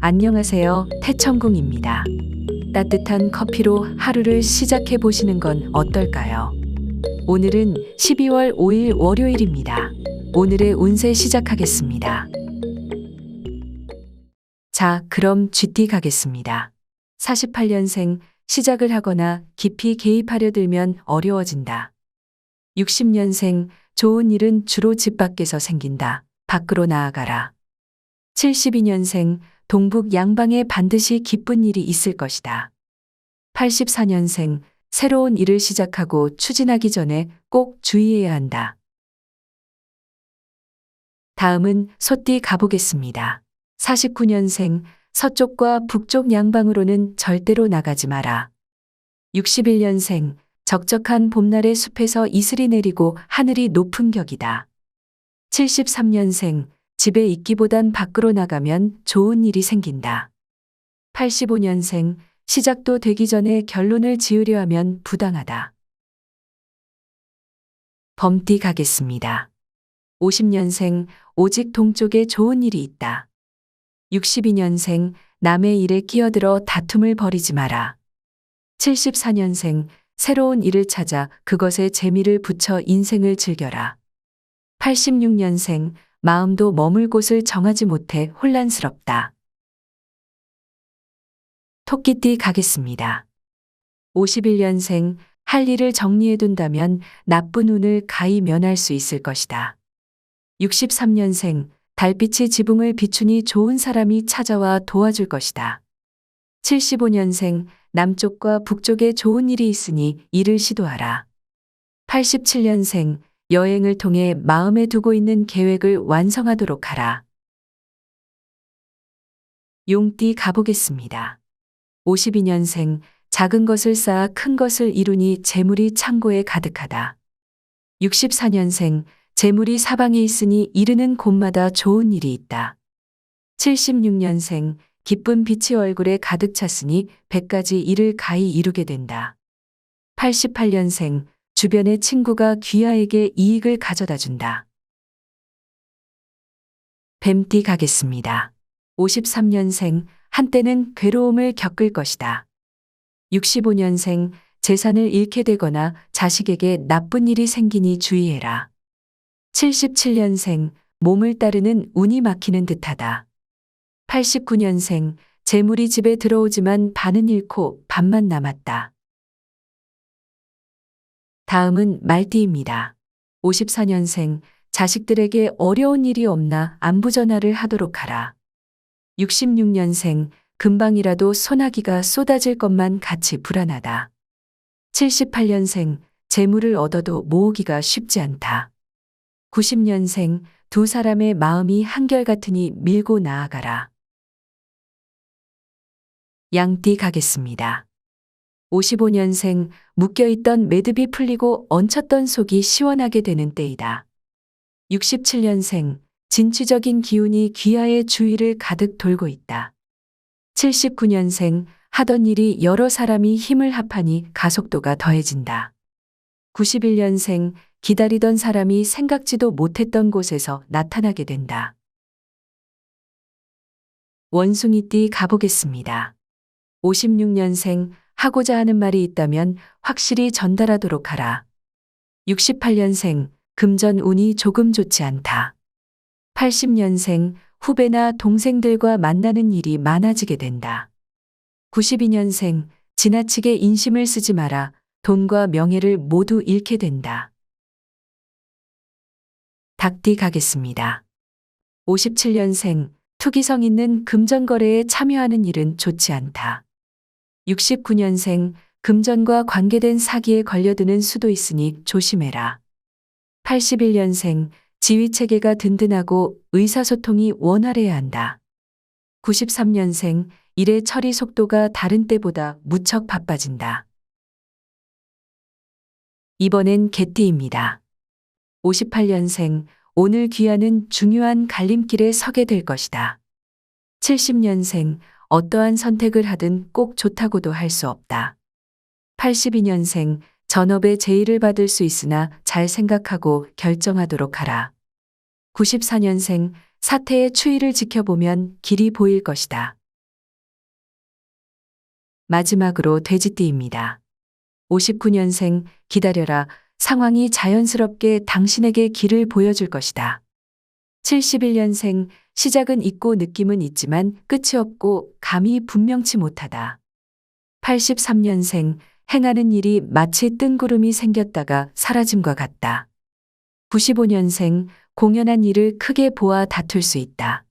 안녕하세요. 태천궁입니다. 따뜻한 커피로 하루를 시작해 보시는 건 어떨까요? 오늘은 12월 5일 월요일입니다. 오늘의 운세 시작하겠습니다. 자, 그럼 GT 가겠습니다. 48년생 시작을 하거나 깊이 개입하려 들면 어려워진다. 60년생 좋은 일은 주로 집 밖에서 생긴다. 밖으로 나아가라. 72년생 동북 양방에 반드시 기쁜 일이 있을 것이다. 84년생 새로운 일을 시작하고 추진하기 전에 꼭 주의해야 한다. 다음은 소띠 가보겠습니다. 49년생 서쪽과 북쪽 양방으로는 절대로 나가지 마라. 61년생 적적한 봄날의 숲에서 이슬이 내리고 하늘이 높은 격이다. 73년생 집에 있기보단 밖으로 나가면 좋은 일이 생긴다. 85년생 시작도 되기 전에 결론을 지으려 하면 부당하다. 범띠 가겠습니다. 50년생 오직 동쪽에 좋은 일이 있다. 62년생 남의 일에 끼어들어 다툼을 벌이지 마라. 74년생 새로운 일을 찾아 그것에 재미를 붙여 인생을 즐겨라. 86년생 마음도 머물 곳을 정하지 못해 혼란스럽다. 토끼띠 가겠습니다. 51년생 할 일을 정리해둔다면 나쁜 운을 가히 면할 수 있을 것이다. 63년생 달빛이 지붕을 비추니 좋은 사람이 찾아와 도와줄 것이다. 75년생 남쪽과 북쪽에 좋은 일이 있으니 이를 시도하라. 87년생 여행을 통해 마음에 두고 있는 계획을 완성하도록 하라. 용띠 가보겠습니다. 52년생 작은 것을 쌓아 큰 것을 이루니 재물이 창고에 가득하다. 64년생 재물이 사방에 있으니 이르는 곳마다 좋은 일이 있다. 76년생 기쁜 빛이 얼굴에 가득 찼으니 백가지 일을 가히 이루게 된다. 88년생 주변의 친구가 귀하에게 이익을 가져다 준다. 뱀띠 가겠습니다. 53년생 한때는 괴로움을 겪을 것이다. 65년생 재산을 잃게 되거나 자식에게 나쁜 일이 생기니 주의해라. 77년생 몸을 따르는 운이 막히는 듯하다. 89년생 재물이 집에 들어오지만 반은 잃고 반만 남았다. 다음은 말띠입니다. 54년생 자식들에게 어려운 일이 없나 안부 전화를 하도록 하라. 66년생 금방이라도 소나기가 쏟아질 것만 같이 불안하다. 78년생 재물을 얻어도 모으기가 쉽지 않다. 90년생 두 사람의 마음이 한결같으니 밀고 나아가라. 양띠 가겠습니다. 55년생 묶여있던 매듭이 풀리고 얹혔던 속이 시원하게 되는 때이다. 67년생 진취적인 기운이 귀하의 주위를 가득 돌고 있다. 79년생 하던 일이 여러 사람이 힘을 합하니 가속도가 더해진다. 91년생 기다리던 사람이 생각지도 못했던 곳에서 나타나게 된다. 원숭이띠 가보겠습니다. 56년생 하고자 하는 말이 있다면 확실히 전달하도록 하라. 68년생 금전 운이 조금 좋지 않다. 80년생 후배나 동생들과 만나는 일이 많아지게 된다. 92년생 지나치게 인심을 쓰지 마라. 돈과 명예를 모두 잃게 된다. 닭띠 가겠습니다. 57년생 투기성 있는 금전거래에 참여하는 일은 좋지 않다. 69년생 금전과 관계된 사기에 걸려드는 수도 있으니 조심해라. 81년생 지휘 체계가 든든하고 의사소통이 원활해야 한다. 93년생 일의 처리 속도가 다른 때보다 무척 바빠진다. 이번엔 개띠입니다. 58년생 오늘 귀하는 중요한 갈림길에 서게 될 것이다. 70년생 어떠한 선택을 하든 꼭 좋다고도 할 수 없다. 82년생 전업에 제의를 받을 수 있으나 잘 생각하고 결정하도록 하라. 94년생 사태의 추이를 지켜보면 길이 보일 것이다. 마지막으로 돼지띠입니다. 59년생 기다려라. 상황이 자연스럽게 당신에게 길을 보여줄 것이다. 71년생 시작은 있고 느낌은 있지만 끝이 없고 감이 분명치 못하다. 83년생 행하는 일이 마치 뜬구름이 생겼다가 사라짐과 같다. 95년생 공연한 일을 크게 보아 다툴 수 있다.